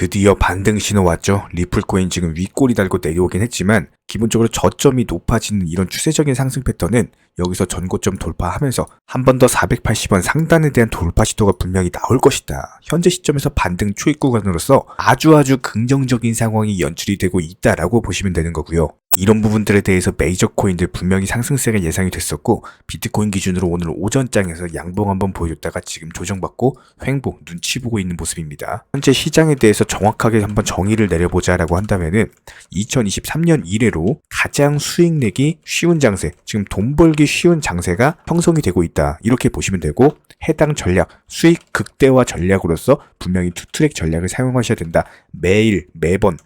드디어 반등 신호 왔죠. 리플코인 지금 윗꼬리 달고 내려오긴 했지만 기본적으로 저점이 높아지는 이런 추세적인 상승 패턴은 여기서 전고점 돌파하면서 한 번 더 480원 상단에 대한 돌파 시도가 분명히 나올 것이다. 현재 시점에서 반등 초입 구간으로서 아주 아주 긍정적인 상황이 연출이 되고 있다라고 보시면 되는 거고요. 이런 부분들에 대해서 메이저 코인들 분명히 상승세가 예상이 됐었고 비트코인 기준으로 오늘 오전장에서 양봉 한번 보여줬다가 지금 조정받고 횡보 눈치 보고 있는 모습입니다. 현재 시장에 대해서 정확하게 한번 정의를 내려보자라고 한다면은 2023년 이래로 가장 수익 내기 쉬운 장세, 지금 돈 벌기 쉬운 장세가 형성이 되고 있다. 이렇게 보시면 되고 해당 전략, 수익 극대화 전략으로서 분명히 투 트랙 전략을 사용하셔야 된다. 매일 매번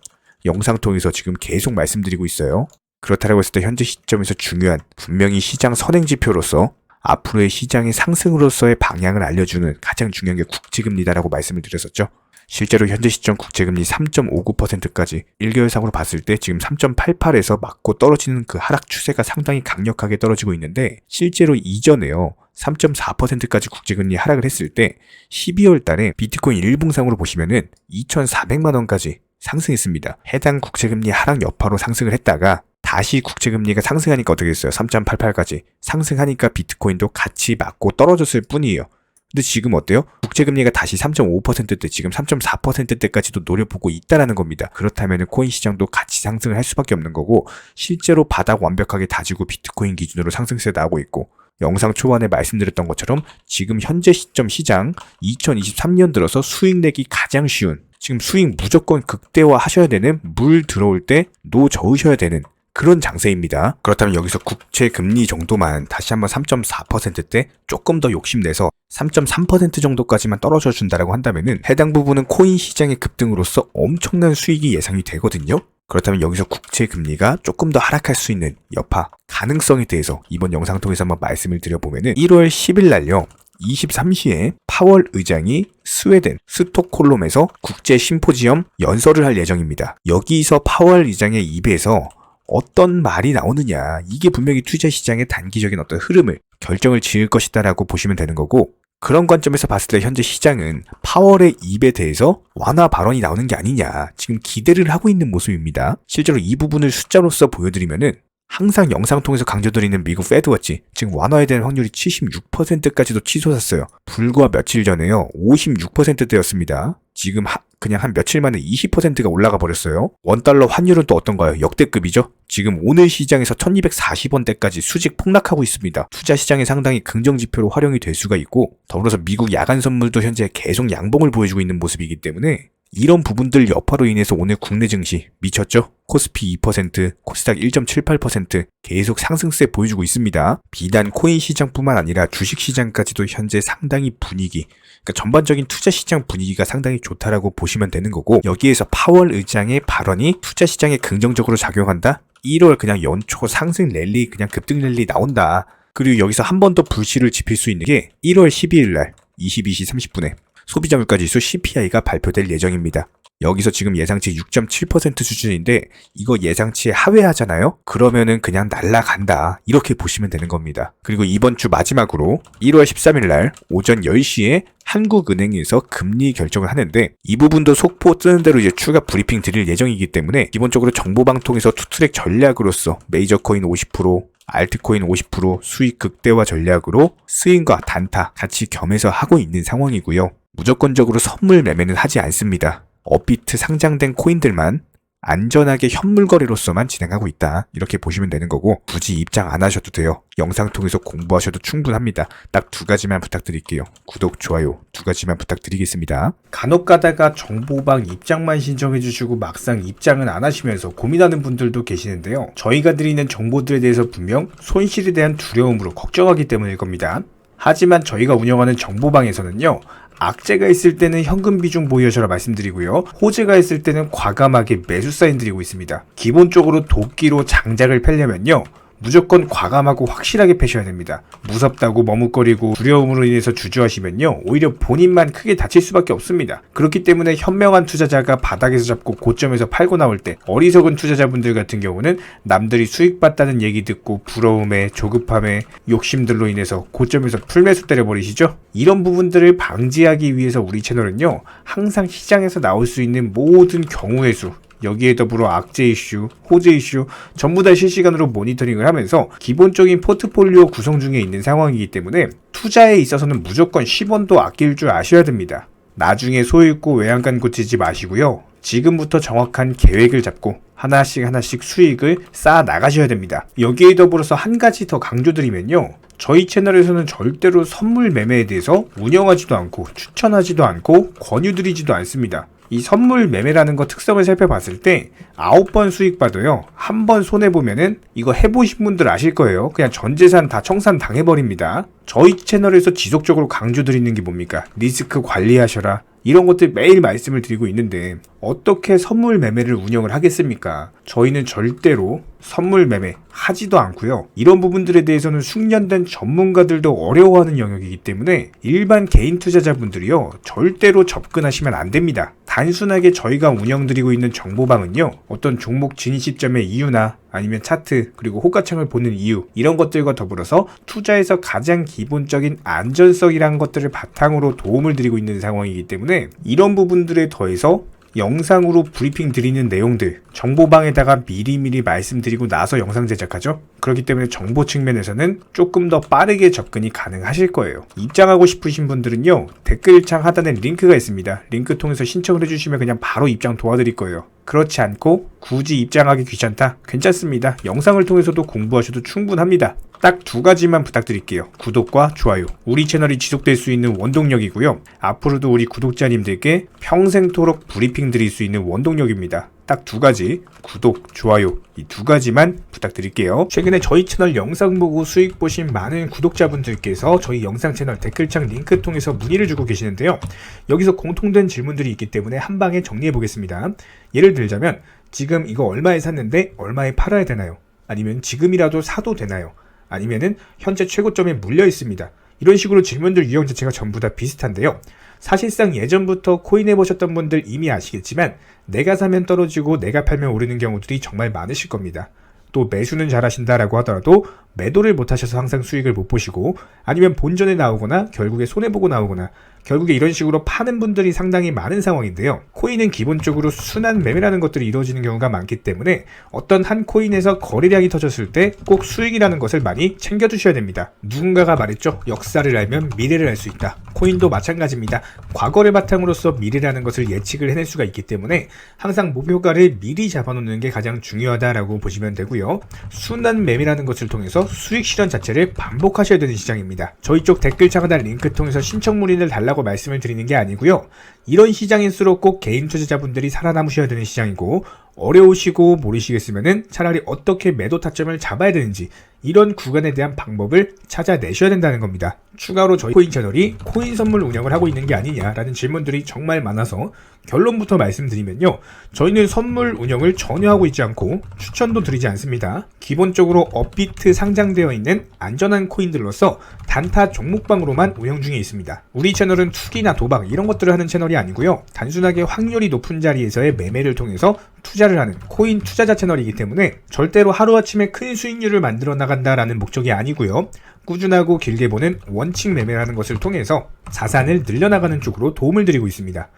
영상 통해서 지금 계속 말씀드리고 있어요. 그렇다고 했을 때 현재 시점에서 중요한 분명히 시장 선행 지표로서 앞으로의 시장의 상승으로서의 방향을 알려주는 가장 중요한 게 국제금리다라고 말씀을 드렸었죠. 실제로 현재 시점 국제금리 3.59%까지 1개월 상으로 봤을 때 지금 3.88에서 맞고 떨어지는 그 하락 추세가 상당히 강력하게 떨어지고 있는데 실제로 이전에요. 3.4%까지 국제금리 하락을 했을 때 12월 달에 비트코인 일봉상으로 보시면은 2,400만 원까지 상승했습니다. 해당 국채금리 하락 여파로 상승을 했다가 다시 국채금리가 상승하니까 어떻게 됐어요? 3.88까지 상승하니까 비트코인도 같이 맞고 떨어졌을 뿐이에요. 근데 지금 어때요? 국채금리가 다시 3.5%대 지금 3.4%대까지도 노려보고 있다라는 겁니다. 그렇다면 코인 시장도 같이 상승을 할 수밖에 없는 거고 실제로 바닥 완벽하게 다지고 비트코인 기준으로 상승세 나오고 있고 영상 초반에 말씀드렸던 것처럼 지금 현재 시점 시장 2023년 들어서 수익 내기 가장 쉬운 지금 수익 무조건 극대화 하셔야 되는 물 들어올 때 노 저으셔야 되는 그런 장세입니다. 그렇다면 여기서 국채 금리 정도만 다시 한번 3.4%대 조금 더 욕심내서 3.3% 정도까지만 떨어져 준다라고 한다면은 해당 부분은 코인 시장의 급등으로서 엄청난 수익이 예상이 되거든요. 그렇다면 여기서 국채 금리가 조금 더 하락할 수 있는 여파 가능성에 대해서 이번 영상 통해서 한번 말씀을 드려보면은 1월 10일 날요. 23시에 파월 의장이 스웨덴 스톡홀름에서 국제 심포지엄 연설을 할 예정입니다. 여기서 파월 의장의 입에서 어떤 말이 나오느냐 이게 분명히 투자 시장의 단기적인 어떤 흐름을 결정을 지을 것이다라고 보시면 되는 거고 그런 관점에서 봤을 때 현재 시장은 파월의 입에 대해서 완화 발언이 나오는 게 아니냐 지금 기대를 하고 있는 모습입니다. 실제로 이 부분을 숫자로서 보여드리면은 항상 영상 통해서 강조드리는 미국 페드워치 지금 완화에 대한 확률이 76%까지도 치솟았어요. 불과 며칠 전에요 56%대였습니다. 지금 하, 그냥 한 며칠 만에 20%가 올라가 버렸어요. 원달러 환율은 또 어떤가요? 역대급이죠? 지금 오늘 시장에서 1240원대까지 수직 폭락하고 있습니다. 투자 시장에 상당히 긍정 지표로 활용이 될 수가 있고 더불어서 미국 야간 선물도 현재 계속 양봉을 보여주고 있는 모습이기 때문에 이런 부분들 여파로 인해서 오늘 국내 증시 미쳤죠? 코스피 2%, 코스닥 1.78% 계속 상승세 보여주고 있습니다. 비단 코인 시장뿐만 아니라 주식 시장까지도 현재 상당히 분위기, 그러니까 전반적인 투자 시장 분위기가 상당히 좋다라고 보시면 되는 거고 여기에서 파월 의장의 발언이 투자 시장에 긍정적으로 작용한다? 1월 그냥 연초 상승 랠리 그냥 급등 랠리 나온다. 그리고 여기서 한 번 더 불씨를 지필 수 있는 게 1월 12일 날 22시 30분에 소비자 물가지수 CPI가 발표될 예정입니다. 여기서 지금 예상치 6.7% 수준인데 이거 예상치에 하회하잖아요? 그러면은 그냥 날라간다. 이렇게 보시면 되는 겁니다. 그리고 이번 주 마지막으로 1월 13일 날 오전 10시에 한국은행에서 금리 결정을 하는데 이 부분도 속보 뜨는 대로 이제 추가 브리핑 드릴 예정이기 때문에 기본적으로 정보방통에서 투트랙 전략으로서 메이저 코인 50% 알트코인 50% 수익 극대화 전략으로 스윙과 단타 같이 겸해서 하고 있는 상황이고요. 무조건적으로 선물 매매는 하지 않습니다. 업비트 상장된 코인들만 안전하게 현물 거래로서만 진행하고 있다. 이렇게 보시면 되는 거고 굳이 입장 안 하셔도 돼요. 영상 통해서 공부하셔도 충분합니다. 딱 두 가지만 부탁드릴게요. 구독, 좋아요 두 가지만 부탁드리겠습니다. 간혹 가다가 정보방 입장만 신청해 주시고 막상 입장은 안 하시면서 고민하는 분들도 계시는데요. 저희가 드리는 정보들에 대해서 분명 손실에 대한 두려움으로 걱정하기 때문일 겁니다. 하지만 저희가 운영하는 정보방에서는요. 악재가 있을 때는 현금 비중 보유하셔라 말씀드리고요. 호재가 있을 때는 과감하게 매수 사인 드리고 있습니다. 기본적으로 도끼로 장작을 펴려면요. 무조건 과감하고 확실하게 패셔야 됩니다. 무섭다고 머뭇거리고 두려움으로 인해서 주저하시면요. 오히려 본인만 크게 다칠 수밖에 없습니다. 그렇기 때문에 현명한 투자자가 바닥에서 잡고 고점에서 팔고 나올 때 어리석은 투자자분들 같은 경우는 남들이 수익 봤다는 얘기 듣고 부러움에 조급함에 욕심들로 인해서 고점에서 풀매수 때려버리시죠? 이런 부분들을 방지하기 위해서 우리 채널은요. 항상 시장에서 나올 수 있는 모든 경우의 수 여기에 더불어 악재 이슈, 호재 이슈 전부 다 실시간으로 모니터링을 하면서 기본적인 포트폴리오 구성 중에 있는 상황이기 때문에 투자에 있어서는 무조건 10원도 아낄 줄 아셔야 됩니다. 나중에 소잃고 외양간 고치지 마시고요. 지금부터 정확한 계획을 잡고 하나씩 하나씩 수익을 쌓아 나가셔야 됩니다. 여기에 더불어서 한 가지 더 강조드리면요. 저희 채널에서는 절대로 선물 매매에 대해서 운영하지도 않고 추천하지도 않고 권유드리지도 않습니다. 이 선물 매매라는 거 특성을 살펴봤을 때 아홉 번 수익 받아요. 한 번 손해 보면은 이거 해 보신 분들 아실 거예요. 그냥 전 재산 다 청산 당해 버립니다. 저희 채널에서 지속적으로 강조 드리는 게 뭡니까? 리스크 관리하셔라. 이런 것들 매일 말씀을 드리고 있는데 어떻게 선물 매매를 운영을 하겠습니까? 저희는 절대로 선물 매매 하지도 않고요. 이런 부분들에 대해서는 숙련된 전문가들도 어려워하는 영역이기 때문에 일반 개인 투자자분들이요 절대로 접근하시면 안 됩니다. 단순하게 저희가 운영드리고 있는 정보방은요 어떤 종목 진입 시점의 이유나 아니면 차트 그리고 호가창을 보는 이유 이런 것들과 더불어서 투자에서 가장 기본적인 안전성이라는 것들을 바탕으로 도움을 드리고 있는 상황이기 때문에 이런 부분들에 더해서 영상으로 브리핑 드리는 내용들 정보방에다가 미리미리 말씀드리고 나서 영상 제작하죠. 그렇기 때문에 정보 측면에서는 조금 더 빠르게 접근이 가능하실 거예요. 입장하고 싶으신 분들은요 댓글창 하단에 링크가 있습니다. 링크 통해서 신청을 해주시면 그냥 바로 입장 도와드릴 거예요. 그렇지 않고 굳이 입장하기 귀찮다? 괜찮습니다. 영상을 통해서도 공부하셔도 충분합니다. 딱 두 가지만 부탁드릴게요. 구독과 좋아요. 우리 채널이 지속될 수 있는 원동력이고요. 앞으로도 우리 구독자님들께 평생토록 브리핑 드릴 수 있는 원동력입니다. 딱 두 가지 구독, 좋아요 이 두 가지만 부탁드릴게요. 최근에 저희 채널 영상 보고 수익 보신 많은 구독자분들께서 저희 영상 채널 댓글창 링크 통해서 문의를 주고 계시는데요. 여기서 공통된 질문들이 있기 때문에 한 방에 정리해 보겠습니다. 예를 들자면 지금 이거 얼마에 샀는데 얼마에 팔아야 되나요? 아니면 지금이라도 사도 되나요? 아니면은 현재 최고점에 물려 있습니다. 이런 식으로 질문들 유형 자체가 전부 다 비슷한데요. 사실상 예전부터 코인 해보셨던 분들 이미 아시겠지만 내가 사면 떨어지고 내가 팔면 오르는 경우들이 정말 많으실 겁니다. 또 매수는 잘하신다라고 하더라도 매도를 못하셔서 항상 수익을 못 보시고 아니면 본전에 나오거나 결국에 손해보고 나오거나 결국에 이런 식으로 파는 분들이 상당히 많은 상황인데요. 코인은 기본적으로 순환 매매라는 것들이 이루어지는 경우가 많기 때문에 어떤 한 코인에서 거래량이 터졌을 때 꼭 수익이라는 것을 많이 챙겨두셔야 됩니다. 누군가가 말했죠. 역사를 알면 미래를 알 수 있다. 코인도 마찬가지입니다. 과거를 바탕으로서 미래라는 것을 예측을 해낼 수가 있기 때문에 항상 목표가를 미리 잡아놓는 게 가장 중요하다라고 보시면 되고요. 순환 매매라는 것을 통해서 수익 실현 자체를 반복하셔야 되는 시장입니다. 저희 쪽 댓글 창 하단 링크 통해서 신청 문의를 달라고 말씀을 드리는 게 아니고요. 이런 시장일수록 꼭 개인 투자자분들이 살아남으셔야 되는 시장이고 어려우시고 모르시겠으면은 차라리 어떻게 매도 타점을 잡아야 되는지 이런 구간에 대한 방법을 찾아내셔야 된다는 겁니다. 추가로 저희 코인 채널이 코인 선물 운영을 하고 있는 게 아니냐라는 질문들이 정말 많아서 결론부터 말씀드리면요. 저희는 선물 운영을 전혀 하고 있지 않고 추천도 드리지 않습니다. 기본적으로 업비트 상장되어 있는 안전한 코인들로서 단타 종목방으로만 운영 중에 있습니다. 우리 채널은 투기나 도박 이런 것들을 하는 채널이 아니고요. 단순하게 확률이 높은 자리에서의 매매를 통해서 투자를 하는 코인 투자자 채널이기 때문에 절대로 하루아침에 큰 수익률을 만들어 나간다라는 목적이 아니고요. 꾸준하고 길게 보는 원칙 매매라는 것을 통해서 자산을 늘려나가는 쪽으로 도움을 드리고 있습니다.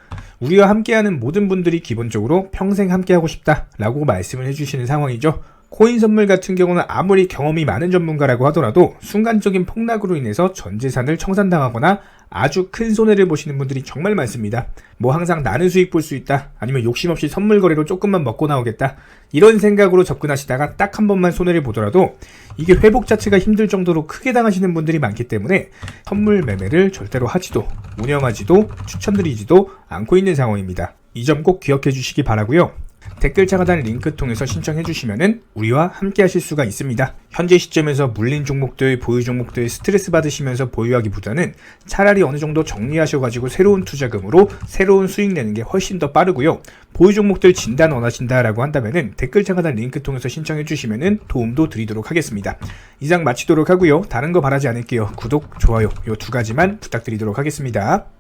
우리와 함께하는 모든 분들이 기본적으로 평생 함께하고 싶다라고 말씀을 해주시는 상황이죠. 코인 선물 같은 경우는 아무리 경험이 많은 전문가라고 하더라도 순간적인 폭락으로 인해서 전 재산을 청산당하거나 아주 큰 손해를 보시는 분들이 정말 많습니다. 뭐 항상 나는 수익 볼 수 있다. 아니면 욕심 없이 선물 거래로 조금만 먹고 나오겠다. 이런 생각으로 접근하시다가 딱 한 번만 손해를 보더라도 이게 회복 자체가 힘들 정도로 크게 당하시는 분들이 많기 때문에 선물 매매를 절대로 하지도 운영하지도 추천드리지도 않고 있는 상황입니다. 이 점 꼭 기억해 주시기 바라고요. 댓글창 하단 링크 통해서 신청해 주시면은 우리와 함께 하실 수가 있습니다. 현재 시점에서 물린 종목들, 보유 종목들 스트레스 받으시면서 보유하기보다는 차라리 어느 정도 정리하셔가지고 새로운 투자금으로 새로운 수익 내는 게 훨씬 더 빠르고요. 보유 종목들 진단 원하신다라고 한다면은 댓글창 하단 링크 통해서 신청해 주시면은 도움도 드리도록 하겠습니다. 이상 마치도록 하고요. 다른 거 바라지 않을게요. 구독, 좋아요 요 두 가지만 부탁드리도록 하겠습니다.